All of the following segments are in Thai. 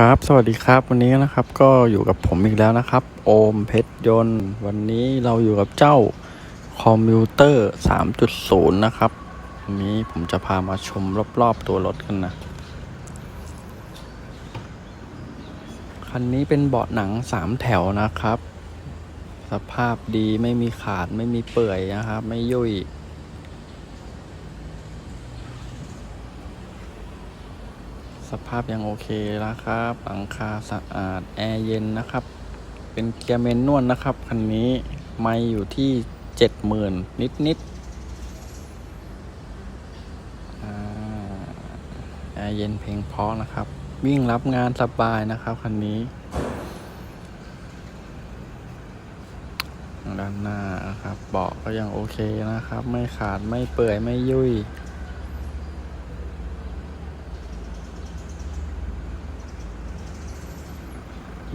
ครับ สวัสดีครับ วันนี้นะครับก็อยู่กับผมอีกแล้วนะครับ โอมเพชรยนต์ วันนี้เราอยู่กับเจ้าคอมพิวเตอร์ 3.0 นะครับวันนี้ผมจะพามาชมรอบๆตัวรถกันนะ คันนี้เป็นเบาะหนัง 3 แถวนะครับ สภาพดีไม่มีขาดไม่มีเปื่อยนะครับ ไม่ยุ่ย สภาพยังโอเคนะครับ หลังคาสะอาด แอร์เย็นนะครับ เป็นเกียร์เมนนวลนะครับ คันนี้ไม่อยู่ที่เจ็ดหมื่นนิดนิดๆอ่าแอร์เย็นเพลงเพราะนะครับ วิ่งรับงานสบายนะครับคันนี้ ด้านหน้านะครับ เบาะก็ยังโอเคนะครับ ไม่ขาดไม่เปื่อยไม่ยุ่ย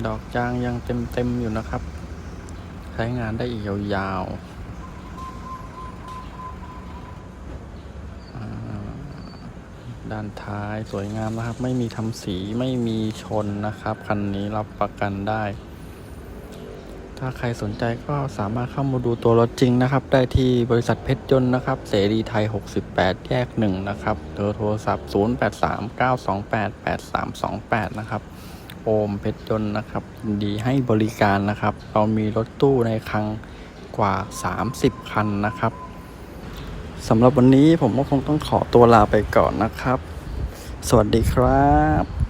ดอกจางยังเต็มเต็มๆอยู่นะครับ ใช้งานได้อีกยาวๆ ด้านท้ายสวยงามนะครับ ไม่มีทำสีไม่มีชนนะครับ คันนี้รับประกันได้ ถ้าใครสนใจก็สามารถเข้ามาดูตัวรถจริงนะครับ ได้ที่บริษัทเพชรยนต์นะครับ เสรีไทย 68 แยก 1 นะครับเบอร์โทรศัพท์ 0839288328 นะครับ โอมเพชรยนต์นะครับยินดีให้บริการนะครับ เรามีรถตู้ในคลังกว่า 30 คันนะครับสำหรับวันนี้ผมก็คงต้องขอตัวลาไปก่อนนะครับ สวัสดีครับ